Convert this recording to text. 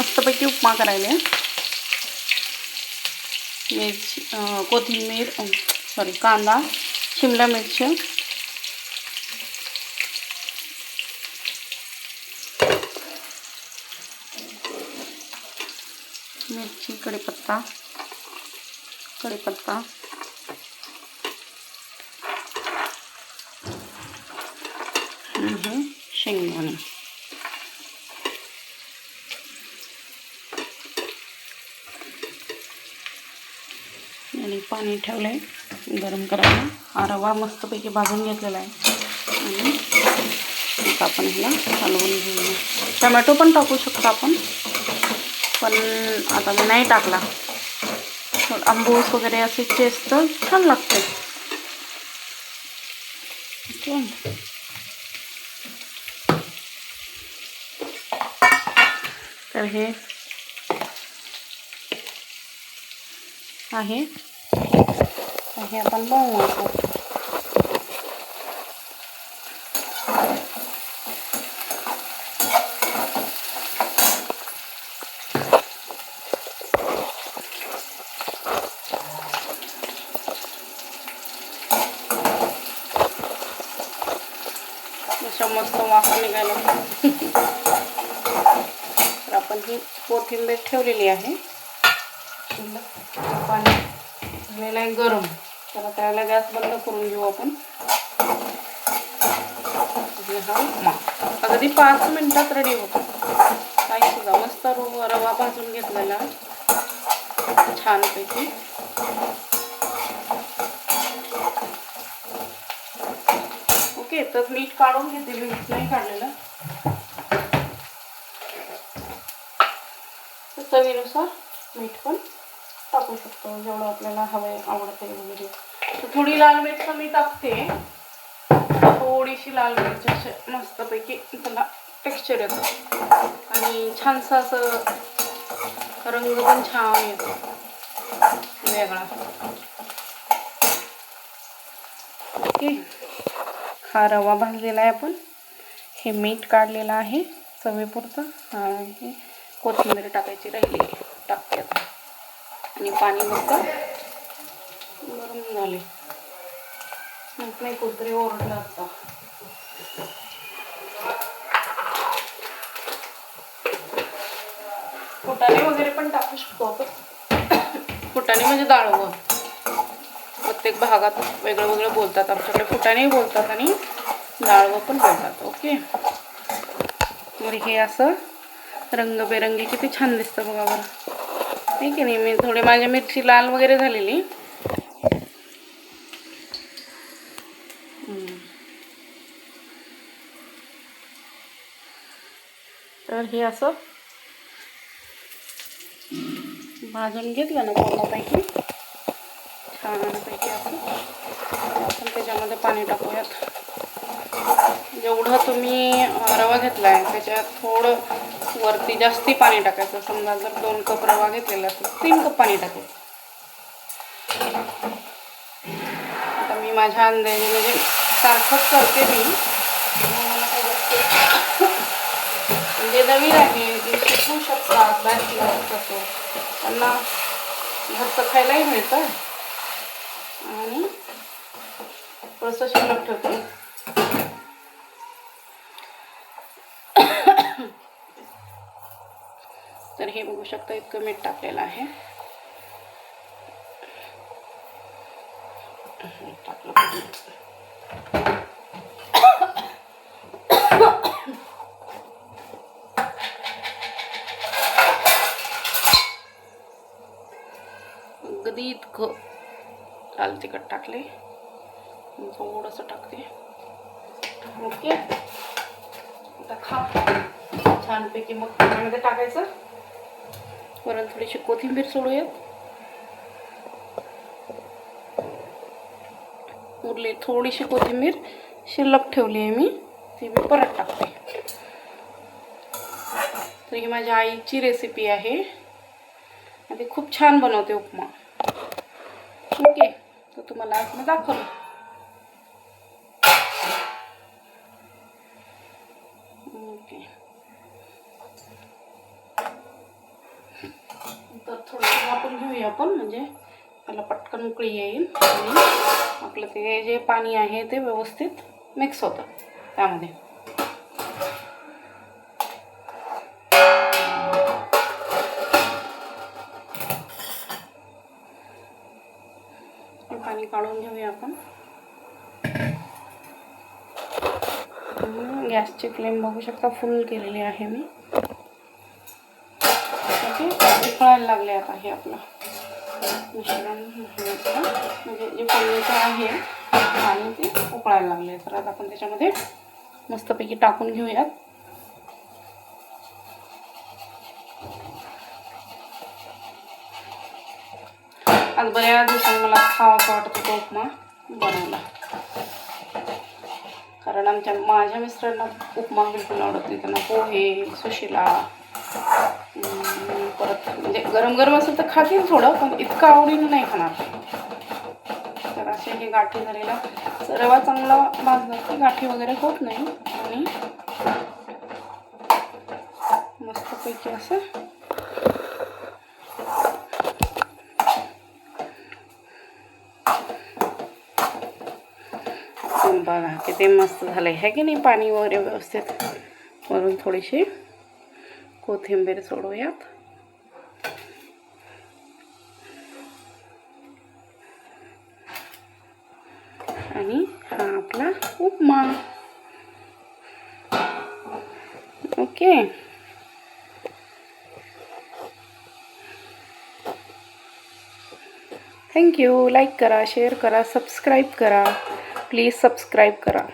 मस्तपैकी उपमा करायला मिरची कोथिंबीर सॉरी कांदा शिमला मिरची. मिरची कढीपत्ता कढीपत्ता. आणि पाणी ठेवलं आहे गरम करायला. हा रवा मस्तपैकी भाजून घेतलेला आहे. आणि आता आपण ह्याला हलवून घेऊया. टमॅटो पण टाकू शकतो आपण पण आता मी नाही टाकला. आंबूस वगैरे असे टेस्ट छान लागते. ओके. तर हे आहे. तर हे आपण बनवू अशा मस्त वाफा निघायला तर आपण ही कोथिंबीर ठेवलेली आहे पाणी झालेला आहे गरम. त्याला त्याला गॅस बंद करून घेऊ आपण. हा उपमा. अगदी पाच मिनिटात रेडी होतो. काही सुद्धा. मस्त रवा रवा भाजून घेतलेला. छानपैकी. ओके तर मीठ काढून घेते. मीठ नाही काढलेलं. चवीनुसार मीठ पण टाकू शकतो. जेवढं आपल्याला हवं आवडते वगैरे तर थोडी लाल मिरच मी टाकते. थोडीशी लाल मिरची असे मस्तपैकी त्याला टेक्स्चर येतं. आणि छानसं असं रंग पण छान येतो. वेगळा. ओके. हा रवा भाजलेला आहे आपण. हे मीठ काढलेलं आहे. चवीपुरतं. आणि कोथिंबीर टाकायची राहिली. टाकते आता. आणि पाणी मस्त गरम झाले. मग नाही कुत्रे ओरडलं आता. फुटाणे वगैरे पण टाकू शकतो आपण. फुटाणे म्हणजे डाळवं प्रत्येक भागात वेगळं वेगळं बोलतात. आमच्याकडे फुटाणेही बोलतात आणि डाळवं पण बोलतात. ओके? मग हे असं रंगबेरंगी किती छान दिसतं बघा बरं. नाही की नाही मी थोडी माझ्या मिरची लाल वगैरे झालेली. तर हे असं भाजून घेतलं ना पूर्णपैकी. छानपैकी आपण. आपण त्याच्यामध्ये पाणी टाकूयात. जेवढं तुम्ही रवा घेतला आहे त्याच्यात थोडं वरती जास्ती पाणी टाकायचं. समजा जर दोन कप रवा घेतलेला असेल तीन कप पाणी टाकायचं आता मी माझ्या अंदाजे म्हणजे सारखंच करते मी. म्हणजे नवीन आहे जे शिकू शकतात बॅचलर करतो त्यांना घरचं खायलाही मिळतं. आणि थोडंसं शिल्लक ठेवते. हे बघू शकता, इतकं मीठ टाकलेलं आहे. अगदी इतकं लाल तिखट टाकले. थोडंसं टाकते. ओके. आता खा. छानपैकी मग टाकायचं. वरून थोडीशी कोथिंबीर सोडूयात. उरली थोडीशी कोथिंबीर शिल्लक ठेवली आहे मी. ती मी परत टाकते. तर ही माझ्या आईची रेसिपी आहे. आणि ती खूप छान बनवते उपमा. ओके तर तुम्हाला आज मी दाखवलं ओके तर थोडंसं आपण घेऊया आपण म्हणजे त्याला पटकन उकळी येईल आणि आपलं ते जे पाणी आहे ते व्यवस्थित मिक्स होतं त्यामध्ये. पाणी काढून घेऊया आपण. गॅसची फ्लेम बघू शकता फुल केलेली आहे मी. ओके उकळायला लागले आता हे आपलं. मिश्रण म्हणजे जे फोडणीचं आहे आणि ते उकळायला लागले तर आता आपण त्याच्यामध्ये मस्तपैकी टाकून घेऊयात. आज बऱ्याच दिवसांनी मला खावासा वाटत होता उपमा बनवला. कारण आमच्या माझ्या मिस्टरांना उपमा बिलकुल आवडत नाही. त्यांना पोहे सुशिला परत म्हणजे गरम गरम असेल तर खातील थोडं पण इतकं आवडीनं नाही खाणार. तर असे की गाठी झालेला. रवा चांगला भाजला की गाठी वगैरे होत नाही. आणि मस्तपैकी असं. बघा किती मस्त झालं आहे की नाही पाणी वगैरे व्यवस्थित? वरून थोडीशी कोथिंबीर सोडूयात. आणि आपला upma. Okay. Thank you like करा शेयर करा सब्सक्राइब करा. प्लीज़ सब्सक्राइब करा.